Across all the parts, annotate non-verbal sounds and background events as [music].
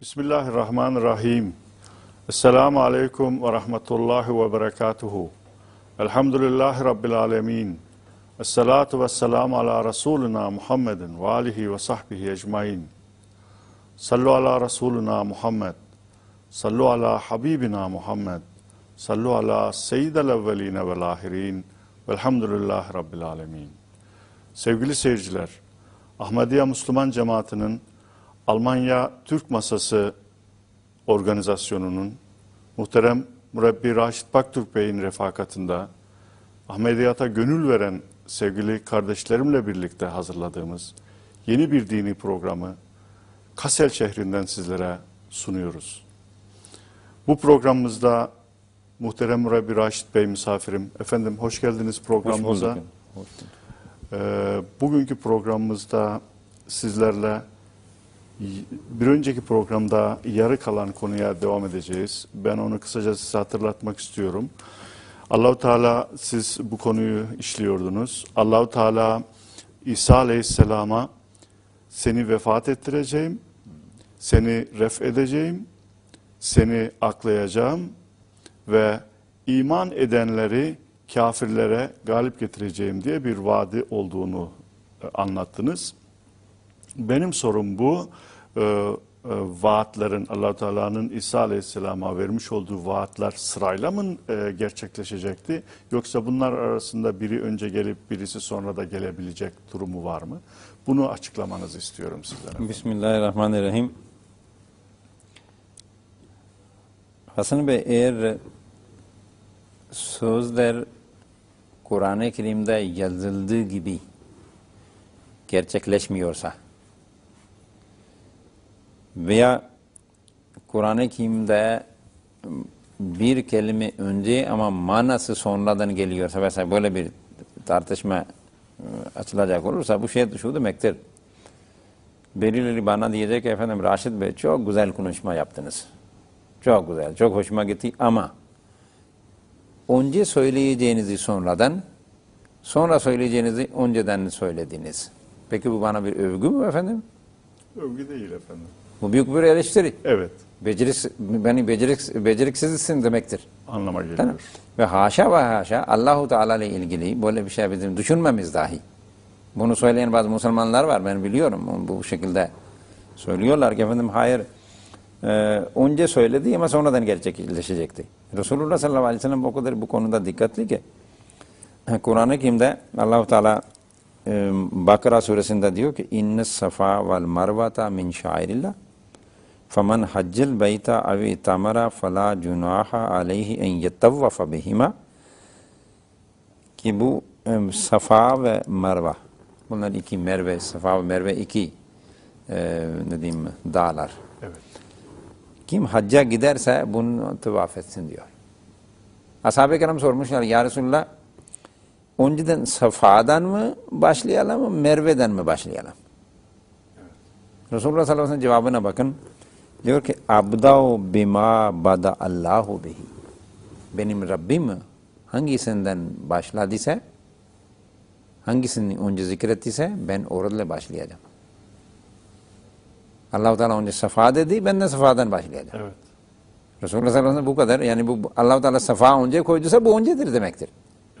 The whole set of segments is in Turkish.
Bismillahirrahmanirrahim. Esselamu aleyküm ve rahmetullahi ve berekatuhu. Elhamdülillahi Rabbil alemin. Esselatu ve selamu ala Resulina Muhammedin ve alihi ve sahbihi ecmain. Sallu ala Resulina Muhammed. Sallu ala Habibina Muhammed. Sallu ala Seyyidel evveline vel ahirin. Velhamdülillahi Rabbil alemin. Sevgili seyirciler, Ahmediye Müslüman Cemaati'nin Almanya Türk Masası organizasyonunun muhterem Mürebbi Raşit Baktürk Bey'in refakatında Ahmediyata gönül veren sevgili kardeşlerimle birlikte hazırladığımız yeni bir dini programı Kasel şehrinden sizlere sunuyoruz. Bu programımızda muhterem Mürebbi Raşit Bey misafirim. Efendim hoş geldiniz programımıza. Hoş bulduk. Hoş bulduk. Ee, bugünkü programımızda sizlerle bir önceki programda yarı kalan konuya devam edeceğiz. Ben onu kısaca size hatırlatmak istiyorum. Allahu Teala siz bu konuyu işliyordunuz. Allahu Teala İsa Aleyhisselam'a seni vefat ettireceğim, seni ref edeceğim, seni aklayacağım ve iman edenleri kafirlere galip getireceğim diye bir vaadi olduğunu e, anlattınız. Benim sorum bu. E, e, vaatlerin allah Teala'nın İsa Aleyhisselam'a vermiş olduğu vaatler sırayla mı e, gerçekleşecekti? Yoksa bunlar arasında biri önce gelip birisi sonra da gelebilecek durumu var mı? Bunu açıklamanızı istiyorum sizlere. Bismillahirrahmanirrahim. Hasan Bey eğer sözler Kur'an-ı Kerim'de yazıldığı gibi gerçekleşmiyorsa veya Kur'an-ı Kerim'de bir kelime önce ama manası sonradan geliyorsa vesaire böyle bir tartışma e, açılacak olursa bu şey şu demektir. Birileri bana diyecek efendim Raşit Bey çok güzel konuşma yaptınız. Çok güzel, çok hoşuma gitti ama önce söyleyeceğinizi sonradan, sonra söyleyeceğinizi önceden söylediniz. Peki bu bana bir övgü mü efendim? Övgü değil efendim. Bu büyük bir eleştiri. Evet, Becerik, beni becerik, beceriksizsin demektir. anlama geliyor. Tamam. Ve haşa ve haşa Allahu Teala ile ilgili böyle bir şey bizim düşünmemiz dahi. Bunu söyleyen bazı Müslümanlar var ben biliyorum. Bu şekilde söylüyorlar ki efendim hayır e, önce söyledi ama sonradan gerçekleşecekti. Resulullah sallallahu aleyhi ve sellem o kadar bu konuda dikkatli ki Kur'an-ı Kerim'de Allahu Teala e, Bakara suresinde diyor ki inne safa vel marvata min şairillah فَمَنْ حَجَّ الْبَيْتَ اَوِ اِتَمَرَ فَلَا جُنَاحَ عَلَيْهِ اَنْ يَتَّوَّفَ بِهِمَا Ki bu e, Safa ve Merve. Bunlar iki Merve, Safa ve Merve iki e, ne diyeyim dağlar. Evet. Kim hacca giderse bunu tavaf etsin diyor. Ashab-ı kiram sormuşlar ya Resulullah önceden Safa'dan mı başlayalım Merve'den mi başlayalım? Resulullah sallallahu aleyhi ve sellem cevabına bakın. Diyor ki abdau bima bada Allahu bihi. Benim Rabbim hangisinden başladıysa hangisini önce zikrettiyse ben orada başlayacağım. Allah-u Teala önce safa dedi, ben de safadan başlayacağım. Evet. Resulullah sallallahu aleyhi ve sellem bu kadar. Yani bu Allah-u Teala safa önce koyduysa bu öncedir demektir.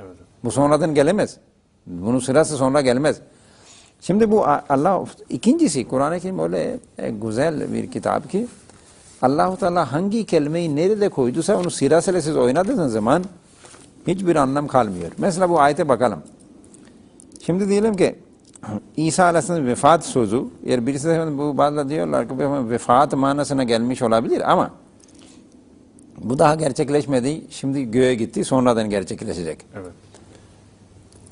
Evet. Bu sonradan gelemez. Bunun sırası sonra gelmez. Şimdi bu Allah ikincisi Kur'an-ı Kerim öyle e, güzel bir kitap ki Allahu Teala hangi kelimeyi nerede koyduysa onu sırasıyla siz oynadığınız zaman hiçbir anlam kalmıyor. Mesela bu ayete bakalım. Şimdi diyelim ki [clears throat] İsa Aleyhisselam'ın vefat sözü, eğer birisi de bu bazıları diyorlar ki vefat manasına gelmiş olabilir ama bu daha gerçekleşmedi. Şimdi göğe gitti, sonradan gerçekleşecek. Evet.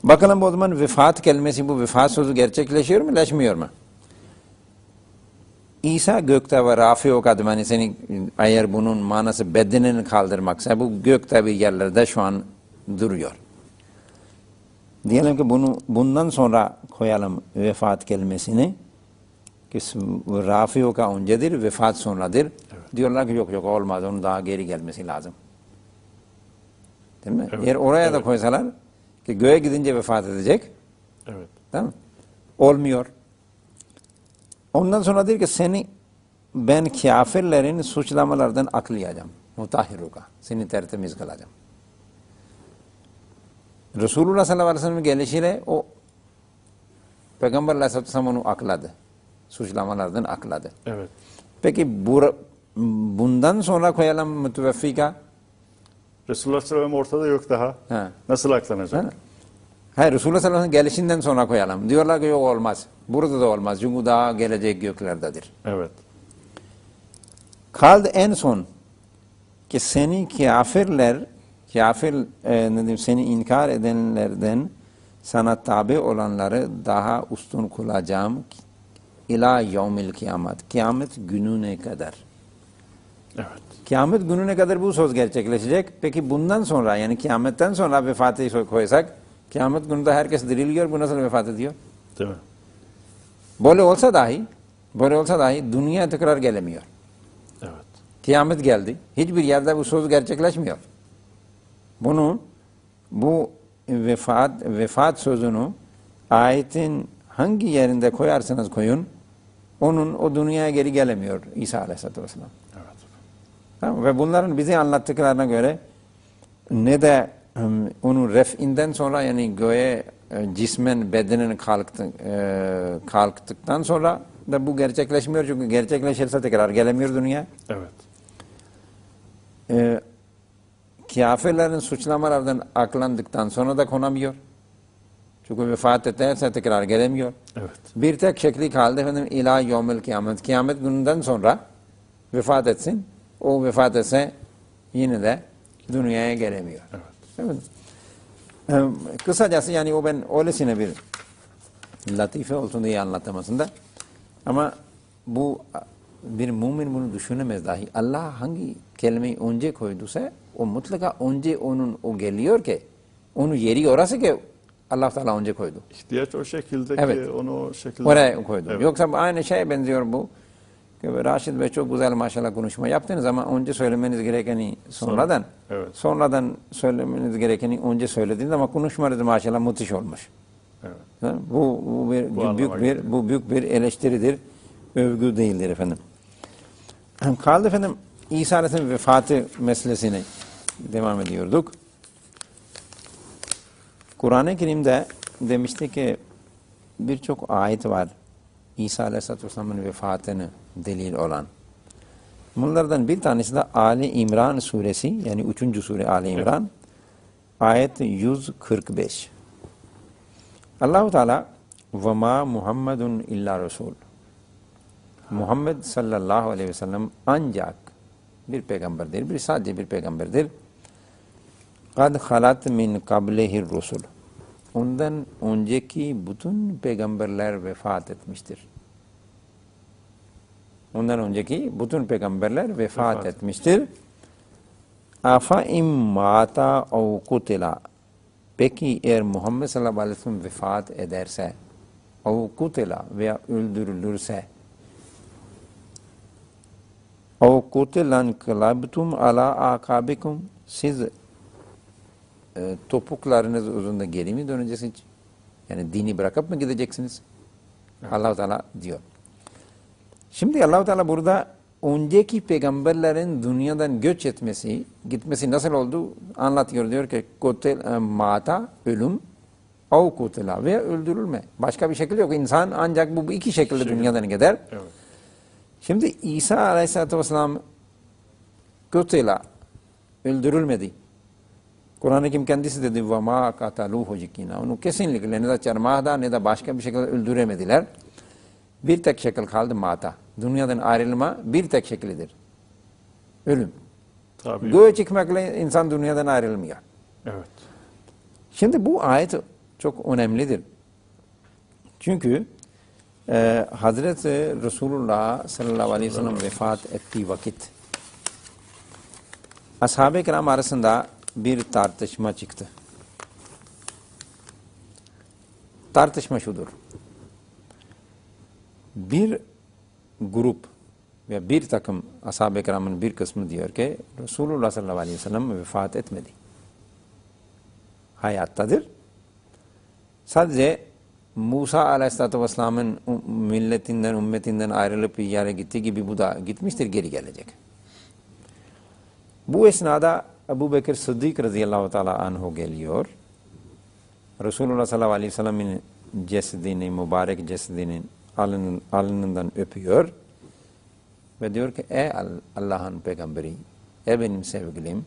Bakalım o zaman vefat kelimesi bu vefat sözü gerçekleşiyor mu, leşmiyor mu? İsa gökte ve rafi o kadımani senin eğer bunun manası bedenini kaldırmaksa bu gökte bir yerlerde şu an duruyor. Diyelim ki bunu bundan sonra koyalım vefat kelimesini ki rafi o öncedir, vefat sonradır. Evet. Diyorlar ki yok yok olmaz onun daha geri gelmesi lazım. Değil mi? Evet, Eğer oraya da evet. koysalar ki göğe gidince vefat edecek. Evet. Tamam mı? Olmuyor. Ondan sonra diyor ki seni ben kafirlerin suçlamalardan aklayacağım. Mutahhiruka. Seni tertemiz kılacağım. Resulullah sallallahu aleyhi ve sellem'in gelişiyle o Peygamber aleyhisselatü vesselam onu akladı. Suçlamalardan akladı. Evet. Peki bu, bundan sonra koyalım müteveffika. Resulullah sallallahu aleyhi ve sellem ortada yok daha. Ha. Nasıl aklanacak? Ha? Hayır Resulullah sallallahu aleyhi ve sellem gelişinden sonra koyalım. Diyorlar ki yok olmaz. Burada da olmaz. Çünkü daha gelecek göklerdedir. Evet. Kaldı en son ki seni kafirler, kafir e, ne diyeyim, seni inkar edenlerden sana tabi olanları daha üstün kılacağım ila yevmil kıyamet. Kıyamet gününe kadar. Evet. Kıyamet gününe kadar bu söz gerçekleşecek. Peki bundan sonra yani kıyametten sonra vefatı koysak kıyamet gününde herkes diriliyor. Bu nasıl vefat ediyor? Değil mi? Böyle olsa dahi böyle olsa dahi dünya tekrar gelemiyor. Evet. Kıyamet geldi. Hiçbir yerde bu söz gerçekleşmiyor. Bunu bu vefat vefat sözünü ayetin hangi yerinde koyarsanız koyun onun o dünyaya geri gelemiyor İsa Aleyhisselatü Vesselam. Tamam, ve bunların bize anlattıklarına göre ne de onun ref'inden sonra yani göğe e, cismen bedenin kalktı, e, kalktıktan sonra da bu gerçekleşmiyor çünkü gerçekleşirse tekrar gelemiyor dünya. Evet. E, kafirlerin suçlamalardan aklandıktan sonra da konamıyor. Çünkü vefat ederse tekrar gelemiyor. Evet. Bir tek şekli kaldı efendim ila yevmil kıyamet. Kıyamet gününden sonra vefat etsin. O vefat etse yine de dünyaya gelemiyor. Evet. Ee, kısacası yani o ben öylesine bir latife olsun diye anlatmasında. Ama bu bir mümin bunu düşünemez dahi. Allah hangi kelimeyi önce koyduysa o mutlaka önce onun o geliyor ki onun yeri orası ki Allah Teala önce koydu. İhtiyaç o şekilde Evet. ki onu o şekilde... Oraya koydu. Evet. Yoksa aynı şeye benziyor bu. Raşid Bey çok güzel maşallah konuşma yaptınız ama önce söylemeniz gerekeni sonradan. Evet. Sonradan söylemeniz gerekeni önce söylediniz ama konuşmanız maşallah müthiş olmuş. Evet. Bu, bu bir Bu büyük bir geliyor. bu büyük bir eleştiridir. Övgü değildir efendim. Kaldı efendim İsa Aleyhisselam vefatı meselesine devam ediyorduk. Kur'an-ı Kerim'de demişti ki birçok ayet var. İsa Aleyhisselatü Vesselam'ın vefatını delil olan. Bunlardan bir tanesi de Ali İmran suresi yani 3. sure Ali İmran ayet 145. Allahu Teala ve ma Muhammedun illa Resul. Muhammed sallallahu aleyhi ve sellem ancak bir peygamberdir. Bir sadece bir peygamberdir. Kad halat min kablehir rusul. Ondan önceki bütün peygamberler vefat etmiştir. Ondan önceki bütün peygamberler vefat, Vefat. etmiştir. Afa im mata ev kutila. Peki eğer Muhammed sallallahu aleyhi ve sellem vefat ederse, ev kutila veya öldürülürse, ev kutilan kılabtum ala akabikum, siz e, topuklarınız üzerinde geri mi döneceksiniz? Yani dini bırakıp mı gideceksiniz? Allah-u Teala diyor. Şimdi Allah-u Teala burada önceki peygamberlerin dünyadan göç etmesi, gitmesi nasıl oldu anlatıyor. Diyor ki kutil, e, mata, ölüm, av kutila veya öldürülme. Başka bir şekilde yok. İnsan ancak bu iki şekilde Şekil. dünyadan gider. Evet. Şimdi İsa Aleyhisselatü Vesselam kutila, öldürülmedi. Kur'an-ı Kerim kendisi dedi ve ma kataluhu cikina. Onu kesinlikle ne de çarmıhda ne de başka bir şekilde öldüremediler. Bir tek şekil kaldı mata. Dünyadan ayrılma bir tek şeklidir. Ölüm. Tabii. Göğe çıkmakla insan dünyadan ayrılmıyor. Evet. Şimdi bu ayet çok önemlidir. Çünkü e, Hazreti Resulullah sallallahu aleyhi ve sellem vefat ettiği vakit ashab-ı kiram arasında bir tartışma çıktı. Tartışma şudur. Bir grup ve bir takım ashab-ı kiramın bir kısmı diyor ki Resulullah sallallahu aleyhi ve sellem vefat etmedi hayattadır. Sadece Musa Aleyhisselatü Vesselam'ın um- milletinden, ümmetinden ayrılıp bir yere gittiği gibi bu da gitmiştir, geri gelecek. Bu esnada Ebu Bekir Sıddık radıyallahu teala anhu geliyor. Resulullah sallallahu aleyhi ve sellem'in cesedini, mübarek cesedinin alnın, alnından öpüyor. Ve diyor ki ey Al- Allah'ın peygamberi, ey benim sevgilim,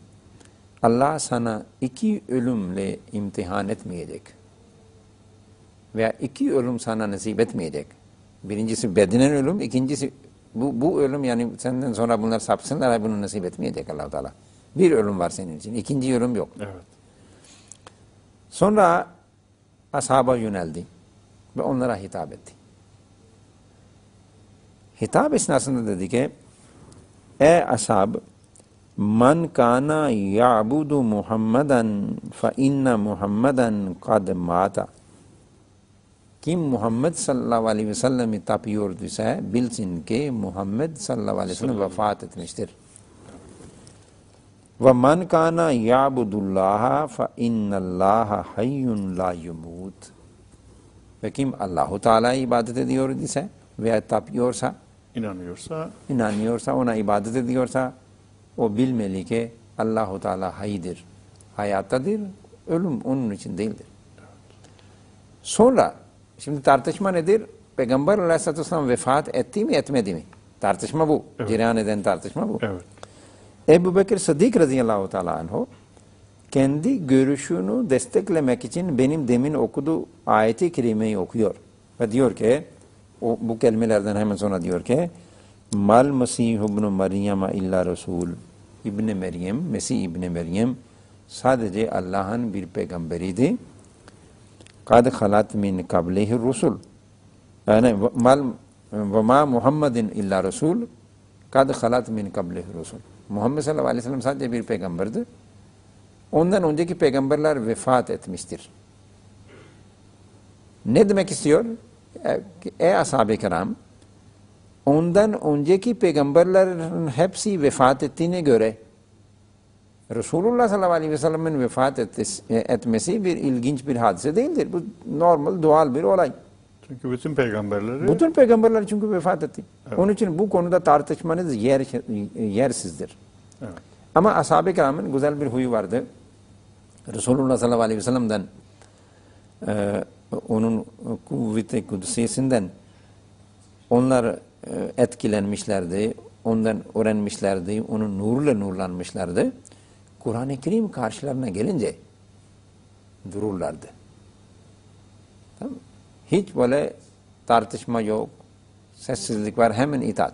Allah sana iki ölümle imtihan etmeyecek. Veya iki ölüm sana nasip etmeyecek. Birincisi bedenen ölüm, ikincisi bu, bu ölüm yani senden sonra bunlar sapsınlar bunu nasip etmeyecek allah Teala. Bir ölüm var senin için, ikinci ölüm yok. Evet. Sonra ashaba yöneldi ve onlara hitap etti. Hitap esnasında dedi ki Ey ashab Man kana ya'budu Muhammadan fa inna Muhammadan kad mata. Kim Muhammed sallallahu aleyhi ve sellem'i tapıyorduysa bilsin ki Muhammed sallallahu aleyhi ve sellem vefat etmiştir. Ve man kana ya'budullaha fa innallaha hayyun la yumut. Ve kim Allahu Teala'ya ibadet ediyor ise veya tapıyorsa, İnanıyorsa inanıyorsa, ona ibadet ediyorsa o bilmeli ki Allahu Teala haydır. Hayattadır. Ölüm onun için değildir. Sonra şimdi tartışma nedir? Peygamber Aleyhisselatü Vesselam vefat etti mi etmedi mi? Tartışma bu. Evet. Cereyan eden tartışma bu. evet. Ebu Bekir Sıddık radıyallahu teala anhu kendi görüşünü desteklemek için benim demin okuduğu ayeti kerimeyi okuyor. Ve diyor ki o, bu kelimelerden hemen sonra diyor ki Mal Mesih ibn Meryem illa Resul İbn Meryem, Mesih İbn Meryem sadece Allah'ın bir peygamberiydi. Kad halat min kablihi rusul. Yani mal ve ma Muhammedin illa Resul kad halat min kablihi rusul. Muhammed sallallahu aleyhi ve sellem sadece bir peygamberdi. Ondan önceki peygamberler vefat etmiştir. Ne demek istiyor? Ey ashab-ı kiram, ondan önceki peygamberlerin hepsi vefat ettiğine göre Resulullah sallallahu aleyhi ve sellem'in vefat etmesi bir ilginç bir hadise değildir. Bu normal, doğal bir olay. Çünkü bütün peygamberleri Bütün peygamberler çünkü vefat etti. Onun için bu konuda tartışmanız yer, yersizdir. Evet. Ama ashab-ı kiramın güzel bir huyu vardı. Resulullah sallallahu aleyhi ve sellem'den e, onun kuvveti kudüsiyesinden onlar e, etkilenmişlerdi. Ondan öğrenmişlerdi. Onun nuruyla nurlanmışlardı. Kur'an-ı Kerim karşılarına gelince dururlardı. Tamam? Hiç böyle tartışma yok. Sessizlik var. Hemen itaat.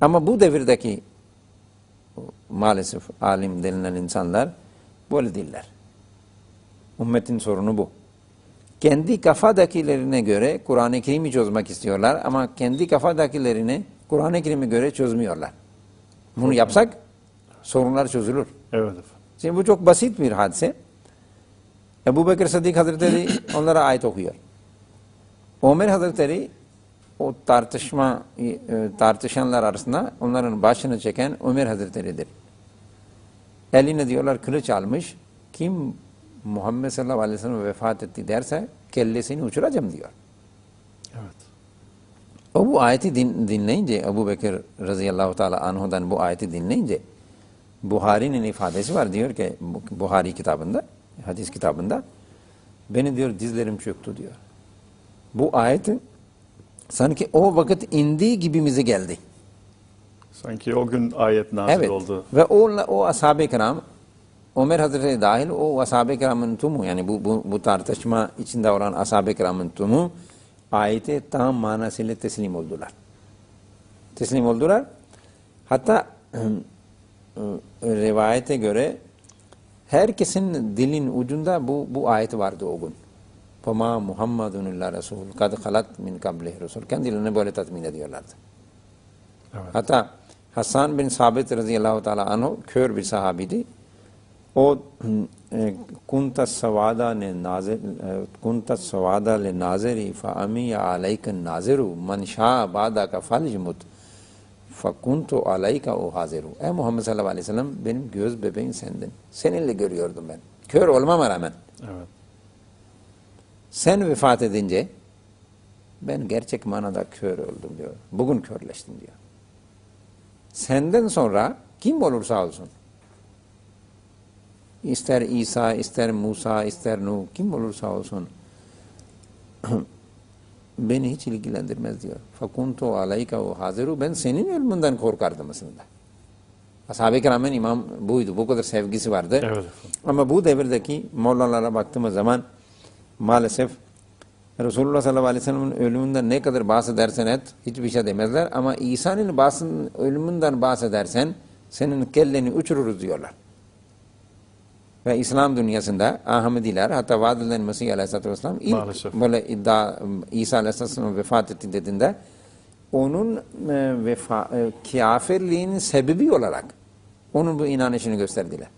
Ama bu devirdeki maalesef alim denilen insanlar böyle değiller. Ümmetin sorunu bu. Kendi kafadakilerine göre Kur'an-ı Kerim'i çözmek istiyorlar ama kendi kafadakilerini Kur'an-ı Kerim'e göre çözmüyorlar. Bunu yapsak sorunlar çözülür. Evet efendim. Şimdi bu çok basit bir hadise. Ebu Bekir Sıddık Hazretleri [clears throat] onlara ayet okuyor. Ömer Hazretleri o tartışma e, tartışanlar arasında onların başını çeken Ömer Hazretleri'dir. Eline diyorlar kılıç almış. Kim Muhammed sallallahu aleyhi ve sellem vefat etti derse kellesini uçuracağım diyor. Evet. O bu ayeti din, dinleyince Ebu Bekir radıyallahu teala anhudan bu ayeti dinleyince Buhari'nin ifadesi var diyor ki bu- Buhari kitabında hadis kitabında beni diyor dizlerim çöktü diyor. Bu ayeti sanki o vakit indiği gibimize geldi. Sanki o gün ayet nazil Evet. oldu. Ve o, o ashab-ı kiram Ömer Hazretleri dahil o ashab-ı kiramın tümü yani bu, bu, bu tartışma içinde olan ashab-ı kiramın tümü ayete tam manasıyla teslim oldular. Teslim oldular. Hatta rivayete göre herkesin dilin ucunda bu, bu ayet vardı o gün. فَمَا مُحَمَّدٌ اِلَّا رَسُولٌ قَدْ خَلَتْ مِنْ قَبْلِهِ رَسُولٌ Kendilerini böyle tatmin ediyorlardı. Evet. Hatta Hasan bin Sabit radıyallahu teala anhu kör bir sahabiydi. O e, kunta savada ne nazir kunta savada le naziri fa amiya aleyken naziru man şa ba'daka falyumut fa kuntu aleyka o haziru. Ey Muhammed sallallahu aleyhi ve sellem benim göz bebeğin sendin. Seninle görüyordum ben. Kör olmama rağmen. Evet. Sen vefat edince ben gerçek manada kör oldum diyor. Bugün körleştim diyor. Senden sonra kim olursa olsun ister İsa, ister Musa, ister Nuh kim olursa olsun [clears throat] beni hiç ilgilendirmez diyor. Fakuntu aleyka o haziru ben senin ölümünden korkardım aslında. Ashab-ı kiramın imam buydu. Bu kadar sevgisi vardı. Evet. Ama bu devirdeki Mollalara baktığımız zaman maalesef Resulullah sallallahu aleyhi ve sellem'in ölümünden ne kadar bahsedersen et hiçbir şey demezler. Ama İsa'nın ölümünden bahsedersen senin kelleni uçururuz diyorlar. Ve İslam dünyasında Ahmediler hatta vaat edilen Mesih aleyhisselatü vesselam ilk Maalesef. böyle iddia İsa aleyhisselam vefat etti dediğinde onun e, vefa, e, kafirliğinin sebebi olarak onun bu inanışını gösterdiler.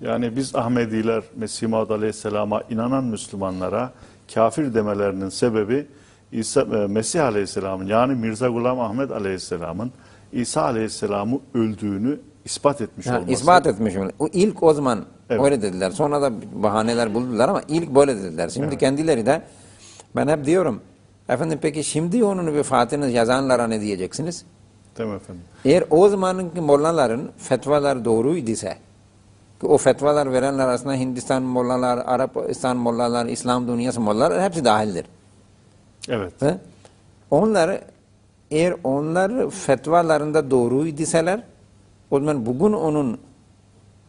Yani biz Ahmediler Mesih Maud Aleyhisselam'a inanan Müslümanlara kafir demelerinin sebebi İsa, e, Mesih Aleyhisselam'ın yani Mirza Gulam Ahmet Aleyhisselam'ın İsa Aleyhisselam'ı öldüğünü ispat etmiş Yani olması. ispat etmiş. O ilk o zaman Evet. öyle dediler. Sonra da bahaneler buldular ama ilk böyle dediler. Şimdi kendileri de ben hep diyorum efendim peki şimdi onun vefatını yazanlara ne diyeceksiniz? Mi efendim? Eğer o zamanki mollaların fetvalar doğruyduysa ki o fetvalar verenler aslında Hindistan mollalar, Arabistan mollalar, İslam dünyası mollalar hepsi dahildir. Evet. He? Onlar eğer onlar fetvalarında doğruydiseler o zaman bugün onun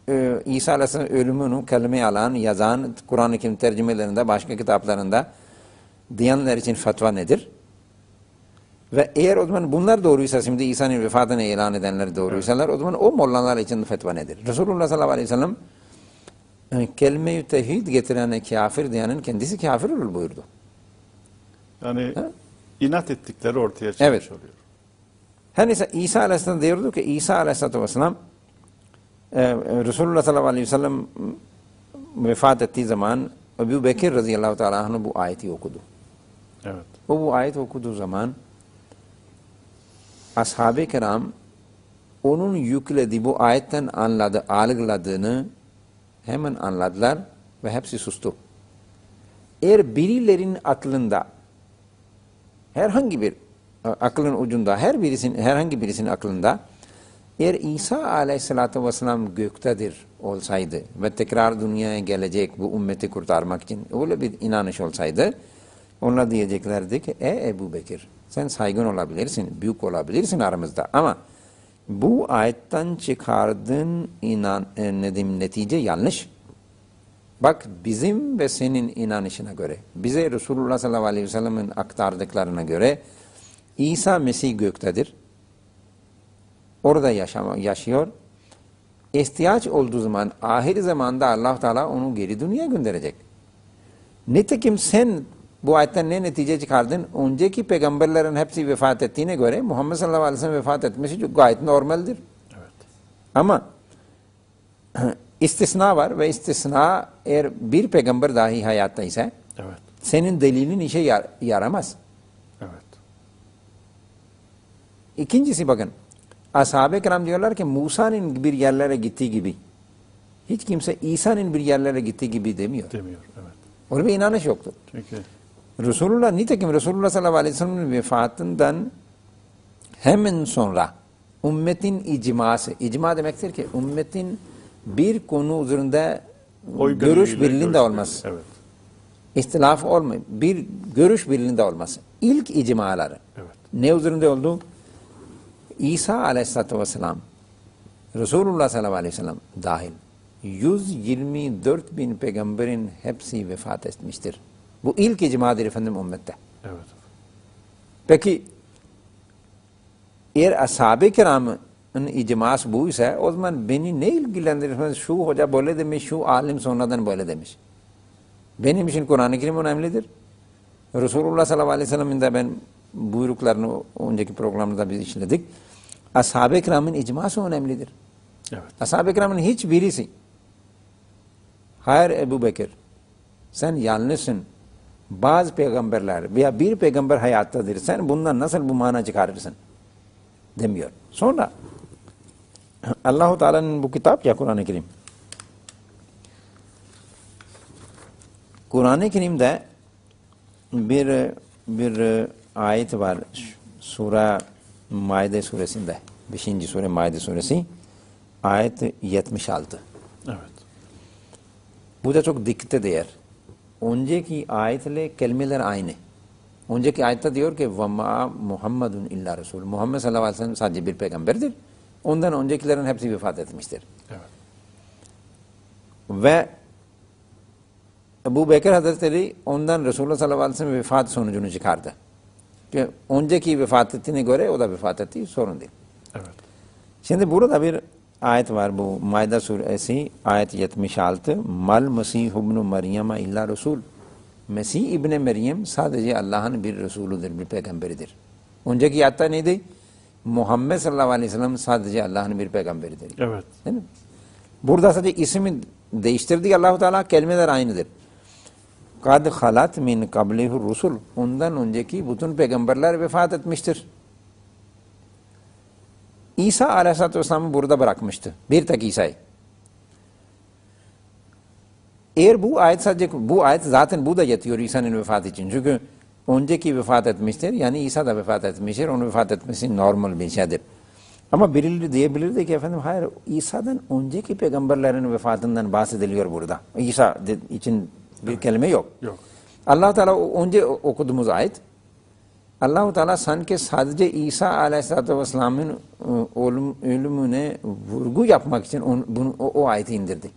e, İsa Aleyhisselam ölümünü kelime alan, yazan Kur'an-ı Kerim tercümelerinde, başka kitaplarında diyenler için fetva nedir? Ve eğer o zaman bunlar doğruysa şimdi İsa'nın vefatını ilan edenler doğruysalar o zaman o mollalar için fetva nedir? Resulullah sallallahu aleyhi ve sellem e, kelime-i tevhid getiren kafir diyenin kendisi kafir olur buyurdu. Yani inat ettikleri ortaya çıkmış Evet. oluyor. Her neyse İsa Aleyhisselam diyordu ki İsa Aleyhisselatü Vesselam Resulullah sallallahu aleyhi ve sellem vefat ettiği zaman Ebu Bekir radıyallahu teala bu ayeti okudu. Evet. O bu ayet okuduğu zaman ashab-ı kiram onun yüklediği bu ayetten anladı, algıladığını hemen anladılar ve hepsi sustu. Eğer birilerinin aklında herhangi bir aklın ucunda her birisinin herhangi birisinin aklında eğer İsa aleyhissalatü vesselam göktedir olsaydı ve tekrar dünyaya gelecek bu ümmeti kurtarmak için öyle bir inanış olsaydı onlar diyeceklerdi ki ey Ebu Bekir sen saygın olabilirsin, büyük olabilirsin aramızda ama bu ayetten çıkardığın inan, e, netice yanlış. Bak bizim ve senin inanışına göre, bize Resulullah sallallahu aleyhi ve sellem'in aktardıklarına göre İsa Mesih göktedir. Orada yaşama, yaşıyor. İhtiyaç olduğu zaman ahir zamanda allah Teala onu geri dünyaya gönderecek. Nitekim sen bu ayetten ne netice çıkardın? Önceki peygamberlerin hepsi vefat ettiğine göre Muhammed sallallahu aleyhi ve sellem vefat etmesi çok gayet normaldir. Evet. Ama [clears throat] istisna var ve istisna eğer bir peygamber dahi hayatta ise Evet. senin delilin işe yar- yaramaz. Evet. İkincisi bakın. Ashab-ı kiram diyorlar ki Musa'nın bir yerlere gittiği gibi hiç kimse İsa'nın bir yerlere gittiği gibi demiyor. Demiyor. Evet. Öyle bir inanış yoktur. Çünkü Resulullah nitekim Resulullah sallallahu aleyhi ve sellem'in vefatından hemen sonra ümmetin icması, icma demektir ki ümmetin bir konu üzerinde oy görüş birliğinde olması. Evet. ihtilaf olmuyor, bir görüş birliğinde olması. İlk icmaları. Evet. Ne üzerinde oldu? İsa aleyhissalatü vesselam, Resulullah sallallahu aleyhi ve sellem dahil 124 bin peygamberin hepsi vefat etmiştir. Bu ilk icmadır efendim ümmette. Evet. Peki eğer ashab-ı kiramın icması bu ise o zaman beni ne ilgilendirir? Şu hoca böyle demiş, şu alim sonradan böyle demiş. Benim için Kur'an-ı Kerim önemlidir. Resulullah sallallahu aleyhi ve sellem'in de ben buyruklarını önceki programda biz işledik. Ashab-ı kiramın icması önemlidir. Evet. Ashab-ı kiramın hiçbirisi hayır Ebu Bekir sen yanlışsın. Bazı peygamberler veya bir peygamber hayattadır. Sen bundan nasıl bu mana çıkarırsın? Demiyor. Sonra Allahu Teala'nın bu kitap ya Kur'an-ı Kerim. Kur'an-ı Kerim'de bir bir ayet var Sura Maide suresinde. 5. sure Maide suresi ayet 76. Evet. Bu da çok dikkate değer. Önceki ayetle kelimeler aynı. Önceki ayette diyor ki وَمَا Muhammedun illa Resul. Muhammed sallallahu aleyhi ve sellem sadece bir peygamberdir. Ondan öncekilerin hepsi vefat etmiştir. Evet. Ve Ebu Bekir Hazretleri ondan Resulullah sallallahu aleyhi ve sellem vefat sonucunu çıkardı. Ki önceki vefat ettiğine göre o da vefat etti sorun değil. Evet. Şimdi burada bir ayet var bu Maide suresi ayet 76 Mal Mesih ibn Meryem illa Resul Mesih İbni Meryem sadece Allah'ın bir Resulüdür, bir peygamberidir. Önceki ayette neydi? Muhammed sallallahu aleyhi ve sellem sadece Allah'ın bir peygamberidir. Evet. Değil mi? Burada sadece ismi değiştirdi Allah-u Teala kelimeler aynıdır. Kad halat min kablihu rusul. Ondan önceki bütün peygamberler vefat etmiştir. İsa aleyhissalatü vesselam'ı burada bırakmıştı. Bir tek İsa'yı. Eğer bu ayet sadece bu ayet zaten bu da yetiyor İsa'nın vefatı için. Çünkü önceki vefat etmiştir. Yani İsa da vefat etmiştir. Onun vefat etmesi normal bir şeydir. Ama birileri diyebilirdi ki efendim hayır İsa'dan önceki peygamberlerin vefatından bahsediliyor burada. İsa için bir kelime yok. Yok. Allah Teala önce okuduğumuz ayet Allah Teala sanki sadece İsa Aleyhisselatü Vesselam'ın e, ölüm, ölümüne vurgu yapmak için bunu, o, o ayeti indirdi.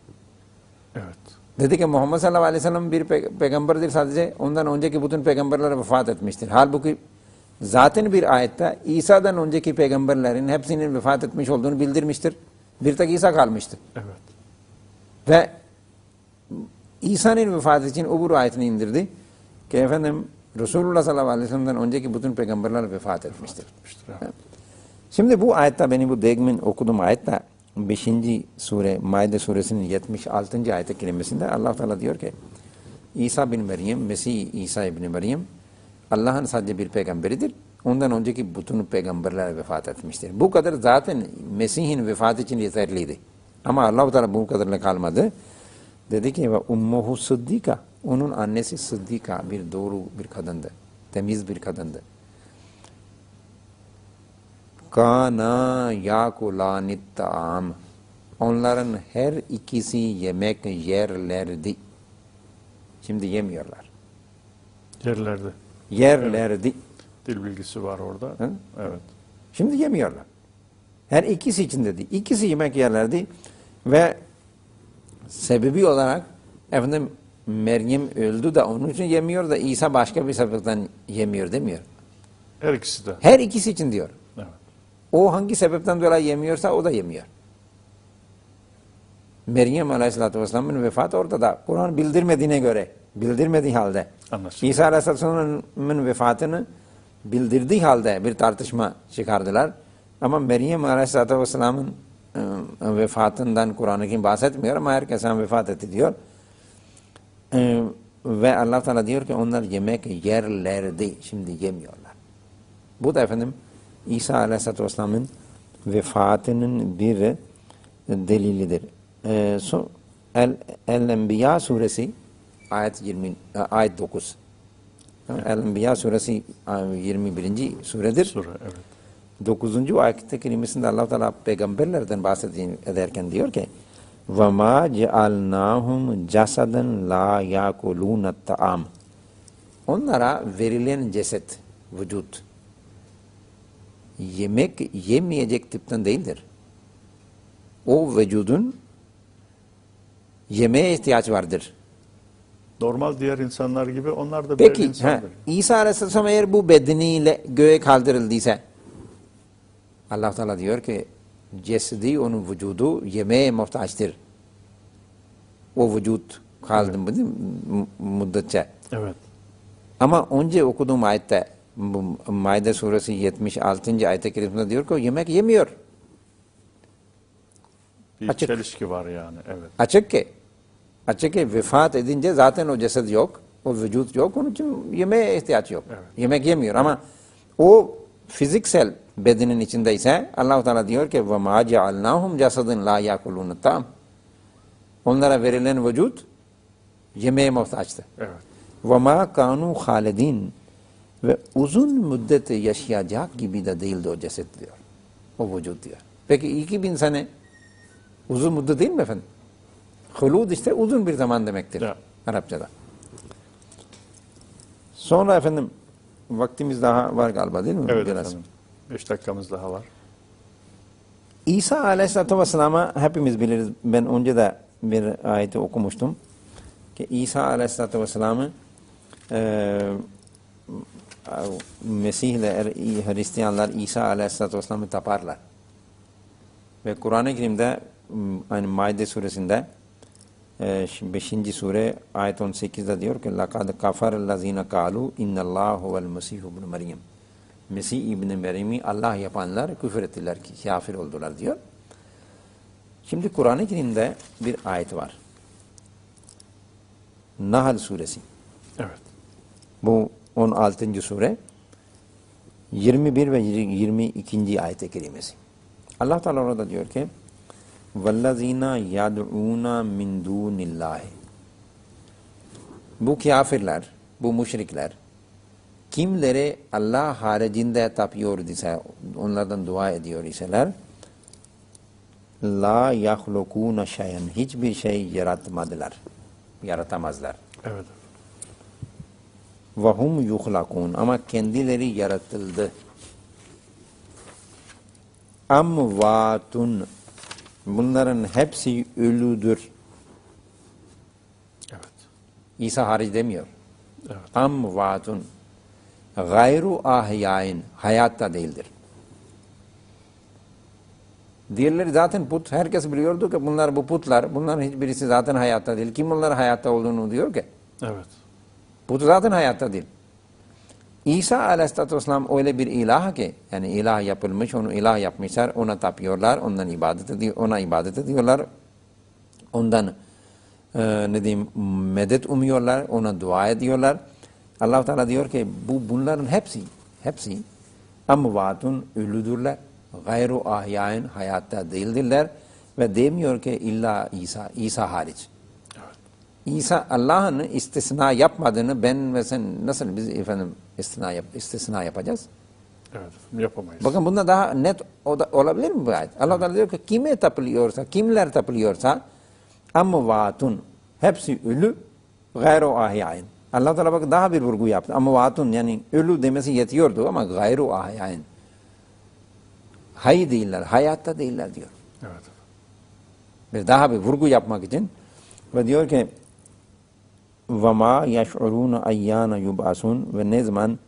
Evet. Dedi ki Muhammed sallallahu aleyhi ve sellem bir pe- peygamberdir sadece ondan önceki bütün peygamberler vefat etmiştir. Halbuki zaten bir ayette İsa'dan önceki peygamberlerin hepsinin vefat etmiş olduğunu bildirmiştir. Bir tek İsa kalmıştır. Evet. Ve İsa'nın vefatı için öbür ayetini indirdi. Ki efendim Resulullah sallallahu aleyhi ve sellem'den önceki bütün peygamberler vefat etmiştir. Evet. Şimdi bu ayette beni bu demin okuduğum ayette 5. sure Maide suresinin 76. ayet kelimesinde Allah Teala diyor ki İsa bin Meryem, Mesih İsa bin Meryem Allah'ın sadece bir peygamberidir. Ondan önceki bütün peygamberler vefat etmiştir. Bu kadar zaten Mesih'in vefatı için yeterliydi. Ama Allah Teala bu kadarla kalmadı. Dedi ki ve ummuhu sıddika. Onun annesi sıddika bir doğru bir kadındı. Temiz bir kadındı. Kana yakulanit ta'am. Onların her ikisi yemek yerlerdi. Şimdi yemiyorlar. Yerlerde. Yerlerdi. Dil bilgisi var orada. Hı? Evet. Şimdi yemiyorlar. Her ikisi için dedi. İkisi yemek yerlerdi ve sebebi olarak efendim Meryem öldü de onun için yemiyor da İsa başka bir sebepten yemiyor demiyor. Her ikisi de. Her ikisi için diyor. Evet. O hangi sebepten dolayı yemiyorsa o da yemiyor. Meryem Aleyhisselatü Vesselam'ın vefatı ortada. Kur'an bildirmediğine göre, bildirmediği halde. Anlaşıldı. İsa Aleyhisselatü Vesselam'ın vefatını bildirdiği halde bir tartışma çıkardılar. Ama Meryem Aleyhisselatü Vesselam'ın vefatından Kur'an-ı Kerim bahsetmiyor ama herkesin vefat etti diyor. E, ve Allah Teala diyor ki onlar yemek yerlerdi. Şimdi yemiyorlar. Bu da efendim İsa Aleyhisselatü Vesselam'ın vefatının bir delilidir. Ee, El-Enbiya suresi ayet 20 ayet 9. El-Enbiya suresi 21. suredir. Sure. Evet. 9. ayet-i kerimesinde Allah Teala peygamberlerden bahsederken diyor ki ma cealnahum cesaden la yakulun taam. Onlara verilen ceset, vücut yemek yemeyecek tipten değildir. O vücudun yemeğe ihtiyaç vardır. Normal diğer insanlar gibi onlar da Peki ha, insandır. İsa Aleyhisselam eğer bu bedeniyle göğe kaldırıldıysa Allah Teala diyor ki cesedi onun vücudu yemeğe muhtaçtır. O vücut kaldı mı değil mi? müddetçe. Evet. Ama önce okuduğum ayette Maide suresi 76. ayet-i kerimede diyor ki yemek yemiyor. Bir Açık. çelişki var yani. Evet. Açık ki açık ki vefat edince zaten o ceset yok. O vücut yok. Onun için yemeğe ihtiyaç yok. Evet. Yemek yemiyor ama o fiziksel bedenin içindeyse Allah Teala diyor ki ve ma cealnahum cesedin la yakulun tam. Onlara verilen vücut yemeğe muhtaçtı. Evet. Ve ma kanu halidin ve uzun müddet yaşayacak gibi de değildi o ceset diyor. O vücut diyor. Peki 2000 sene uzun müddet değil mi efendim? Hulud işte uzun bir zaman demektir Ya. Arapçada. Sonra efendim vaktimiz daha var galiba değil mi? Evet Biraz. efendim. 5 dakikamız daha var. İsa Aleyhisselatü Vesselam'a hepimiz biliriz. Ben önce de bir ayeti okumuştum. Ki İsa Aleyhisselatü Vesselam'ı eee Mesih ile Er- Hristiyanlar İsa Aleyhisselatü Vesselam'ı taparlar. Ve Kur'an-ı Kerim'de m, aynı Maide suresinde 5. sure ayet 18'de diyor ki لَقَدْ كَفَرَ الَّذ۪ينَ قَالُوا اِنَّ اللّٰهُ وَالْمَسِيحُ بْنُ Meryem Mesih İbni Meryem'i Allah yapanlar küfür ettiler ki kafir oldular diyor. Şimdi Kur'an-ı Kerim'de bir ayet var. Nahl suresi. Evet. Bu 16. sure 21 ve 22. ayet-i kerimesi. Allah Teala orada diyor ki وَالَّذ۪ينَ يَدْعُونَ مِنْ دُونِ اللّٰهِ Bu kafirler, bu müşrikler kimleri Allah haricinde tapıyor ise, onlardan dua ediyor iseler la yahlukuna şeyen hiçbir şey yaratmadılar. Yaratamazlar. Evet. Ve hum yuhlakun ama kendileri yaratıldı. Amvatun bunların hepsi ölüdür. Evet. İsa hariç demiyor. Evet. Amvatun gayru ahyain hayatta değildir. Diğerleri zaten put. Herkes biliyordu ki bunlar bu putlar. Bunların hiçbirisi zaten hayatta değil. Kim bunlar hayatta olduğunu diyor ki? Evet. Put zaten hayatta değil. İsa aleyhissalatü vesselam öyle bir ilah ki yani ilah yapılmış onu ilah yapmışlar ona tapıyorlar ondan ibadet ediyor ona ibadet ediyorlar ondan e, ne diyeyim medet umuyorlar ona dua ediyorlar Allah Teala diyor ki bu bunların hepsi hepsi amvatun ölüdürler gayru ahyain hayatta değildirler ve demiyor ki illa İsa İsa hariç İsa Allah'ın istisna yapmadığını ben ve sen nasıl biz efendim istisna, yap, istisna yapacağız? Evet. Yapamayız. Bakın bunda daha net olabilir mi bu ayet? Allah Teala diyor ki kime tapılıyorsa, kimler tapılıyorsa amvatun hepsi ölü gayru ahyain. Allah Teala bak daha bir vurgu yaptı. Amvatun yani ölü demesi yetiyordu ama gayru ahyain. Hay değiller, hayatta değiller diyor. Evet. Bir daha bir vurgu yapmak için ve diyor ki وَمَا يَشْعُرُونَ اَيَّانَ يُبْعَسُونَ ve ne zaman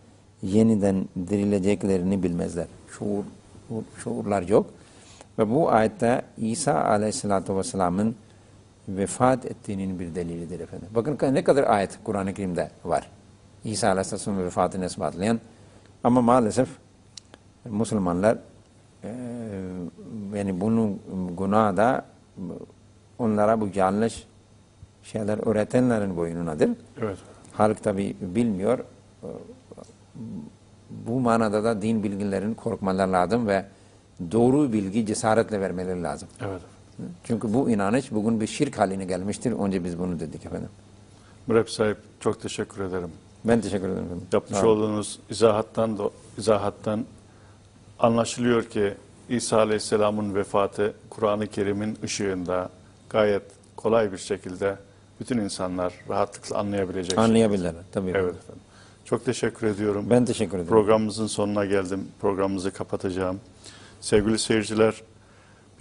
yeniden dirileceklerini bilmezler. Şuur, şuurlar yok. Ve bu ayette İsa aleyhissalatü vesselamın vefat ettiğinin bir delilidir efendim. Bakın ne kadar ayet Kur'an-ı Kerim'de var. İsa aleyhisselamın vefatını ispatlayan. Ama maalesef Müslümanlar e, yani bunun günahı da onlara bu yanlış şeyler öğretenlerin boynunadır. Evet. Halk tabi bilmiyor. Bu manada da din bilginlerin korkmaları lazım ve doğru bilgi cesaretle vermeleri lazım. Evet. Çünkü bu inanış bugün bir şirk haline gelmiştir. Önce biz bunu dedik efendim. Müreb sahip çok teşekkür ederim. Ben teşekkür ederim efendim. Yapmış Sağ olun. olduğunuz izahattan da izahattan anlaşılıyor ki İsa Aleyhisselam'ın vefatı Kur'an-ı Kerim'in ışığında gayet kolay bir şekilde bütün insanlar rahatlıkla anlayabilecek. Anlayabilirler tabii. Evet efendim. Çok teşekkür ediyorum. Ben teşekkür ederim. Programımızın sonuna geldim. Programımızı kapatacağım. Sevgili seyirciler,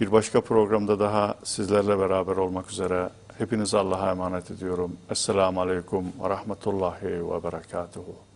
bir başka programda daha sizlerle beraber olmak üzere hepinizi Allah'a emanet ediyorum. Esselamu Aleyküm ve Rahmetullahi ve Berekatuhu.